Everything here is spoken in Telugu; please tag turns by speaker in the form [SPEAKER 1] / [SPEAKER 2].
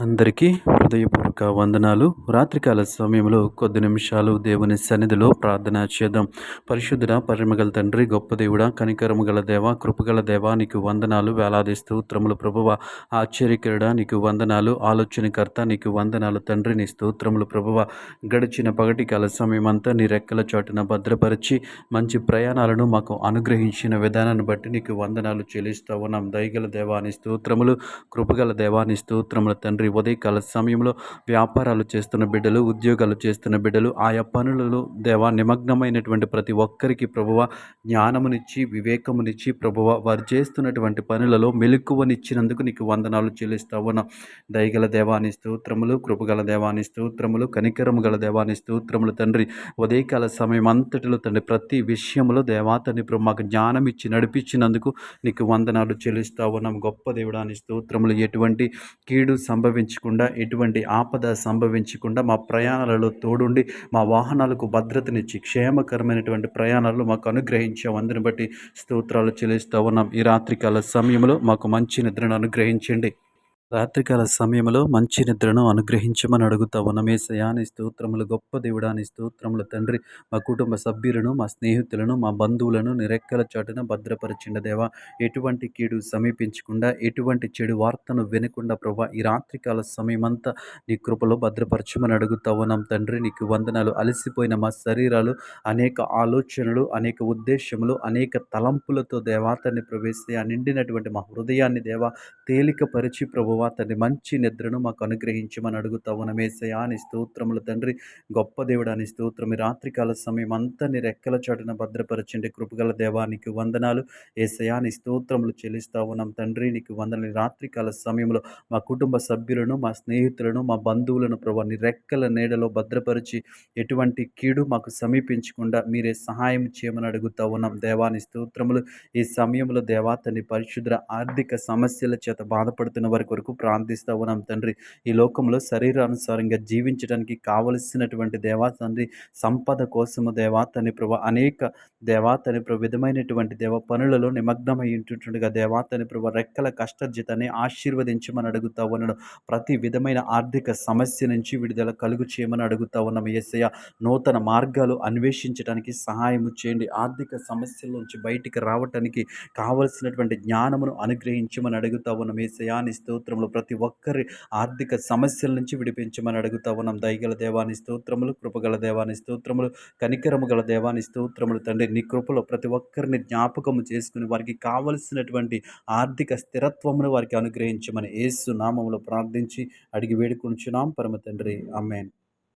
[SPEAKER 1] అందరికీ హృదయపూర్వక వందనాలు. రాత్రికాల సమయంలో కొద్ది నిమిషాలు దేవుని సన్నిధిలో ప్రార్థన చేద్దాం. పరిశుద్ధుడ పరిమగల తండ్రి గొప్ప దేవుడ కనికరము గల దేవ కృపగల దేవ నీకు వందనాలు. వేలాది స్తోత్రములు ప్రభువ. ఆశ్చర్యకరుడ నీకు వందనాలు. ఆలోచనకర్త నీకు వందనాలు. తండ్రి నీ స్తోత్రములు ప్రభువ. గడిచిన పగటి కాల సమయం అంతా నీ రెక్కల చాటున భద్రపరిచి మంచి ప్రయాణాలను మాకు అనుగ్రహించిన విధానాన్ని బట్టి నీకు వందనాలు చెల్లిస్తూ ఉన్నాం. దయగల దేవాని స్తోత్రములు. కృపగల దేవాని స్తోత్రముల తండ్రి. ఉదయకాల సమయంలో వ్యాపారాలు చేస్తున్న బిడ్డలు ఉద్యోగాలు చేస్తున్న బిడ్డలు ఆయా పనులలో దేవా నిమగ్నమైనటువంటి ప్రతి ఒక్కరికి ప్రభువ జ్ఞానమునిచ్చి వివేకమునిచ్చి ప్రభువ వారు చేస్తున్నటువంటి పనులలో మెలకువనిచ్చినందుకు నీకు వందనాలు చెల్లిస్తా ఉన్నాం దయగల దేవాని స్తోత్రములు కృపగల దేవాని స్తోత్రములు కనికరము గల దేవాని స్తోత్రములు తండ్రి. ఉదయకాల సమయం అంతటిలో తండ్రి ప్రతి విషయంలో దేవా తండ్రి ప్రభు మాకు జ్ఞానం ఇచ్చి నడిపించినందుకు నీకు వందనాలు చెల్లిస్తా ఉన్నాం గొప్ప దేవుడాని స్తోత్రములు. ఎటువంటి కీడు సంభవించకుండా ఎటువంటి ఆప ఆపద సంభవించకుండా మా ప్రయాణాలలో తోడుండి మా వాహనాలకు భద్రతనిచ్చి క్షేమకరమైనటువంటి ప్రయాణాలు మాకు అనుగ్రహించే అందుని బట్టి స్తోత్రాలు చెల్లిస్తూ ఉన్నాం. ఈ రాత్రికాల సమయంలో మాకు మంచి నిద్రను అనుగ్రహించండి. రాత్రికాల సమయంలో మంచి నిద్రను అనుగ్రహించమని అడుగుతా ఉన్నమేసయాని స్తోత్రములు గొప్ప దేవుడాని స్తోత్రములు తండ్రి. మా కుటుంబ సభ్యులను మా స్నేహితులను మా బంధువులను నిరెక్కల చాటున భద్రపరిచిండ దేవా. ఎటువంటి కీడు సమీపించకుండా ఎటువంటి చెడు వార్తను వినకుండా ప్రభా ఈ రాత్రికాల సమయమంతా నీ కృపలో భద్రపరచమని అడుగుతా ఉన్నాం తండ్రి. నీకు వందనాలు. అలసిపోయిన మా శరీరాలు అనేక ఆలోచనలు అనేక ఉద్దేశములు అనేక తలంపులతో దేవాతని ప్రవేశ ఆ నిండినటువంటి మా హృదయాన్ని దేవా తేలికపరిచి ప్రభు ప్రభువ తండ్రి మంచి నిద్రను మాకు అనుగ్రహించమని అడుగుతా ఉన్నమేసయా అని స్తోత్రములు తండ్రి గొప్ప దేవుడు అని స్తోత్రం. రాత్రికాల సమయం అంతా నీ రెక్కల చాటున భద్రపరచండి. కృపగల దేవానికి వందనాలు. ఏసయా నీ స్తోత్రములు చెల్లిస్తా ఉన్నాం తండ్రి. నీకు వందనని రాత్రికాల సమయంలో మా కుటుంబ సభ్యులను మా స్నేహితులను మా బంధువులను ప్రభా నీ రెక్కల నీడలో భద్రపరిచి ఎటువంటి కీడు మాకు సమీపించకుండా మీరే సహాయం చేయమని అడుగుతా ఉన్నాం. దేవాని స్తోత్రములు. ఈ సమయంలో దేవాతని పరిశుద్ర ఆర్థిక సమస్యల చేత బాధపడుతున్న వారి కొరకు కొరకు ప్రార్థిస్తూ ఉన్నాం తండ్రి. ఈ లోకంలో శరీరానుసారంగా జీవించడానికి కావలసినటువంటి దేవా తండ్రి సంపద కోసము దేవా తని ప్రభు అనేక దేవా తని ప్రభు విధమైనటువంటి దేవ పనులలో నిమగ్నమై ఉంటుండగా దేవా తని ప్రభు రెక్కల కష్టజితని ఆశీర్వదించమని అడుగుతా ఉన్నాడు ప్రతి విధమైన ఆర్థిక సమస్య నుంచి విడుదల కలుగు చేయమని అడుగుతా ఉన్నాం ఏసయ్య. నూతన మార్గాలు అన్వేషించడానికి సహాయం చేయండి. ఆర్థిక సమస్యల నుంచి బయటికి రావటానికి కావలసినటువంటి జ్ఞానమును అనుగ్రహించమని అడుగుతా ఉన్నాం ఏసయాని స్తోత్రం స్తోత్రములు ప్రతి ఒక్కరి ఆర్థిక సమస్యల నుంచి విడిపించమని అడుగుతా ఉన్నాం. దయగల దేవాని స్తోత్రములు కృపగల దేవాని స్తోత్రములు కనికరము గల దేవాని స్తోత్రములు తండ్రి. నీ కృపలో ప్రతి ఒక్కరిని జ్ఞాపకము చేసుకుని వారికి కావలసినటువంటి ఆర్థిక స్థిరత్వమును వారికి అనుగ్రహించమని ఏసు నామములో ప్రార్థించి అడిగి వేడుకుంటున్నాం పరమ తండ్రి. అమ్మేన్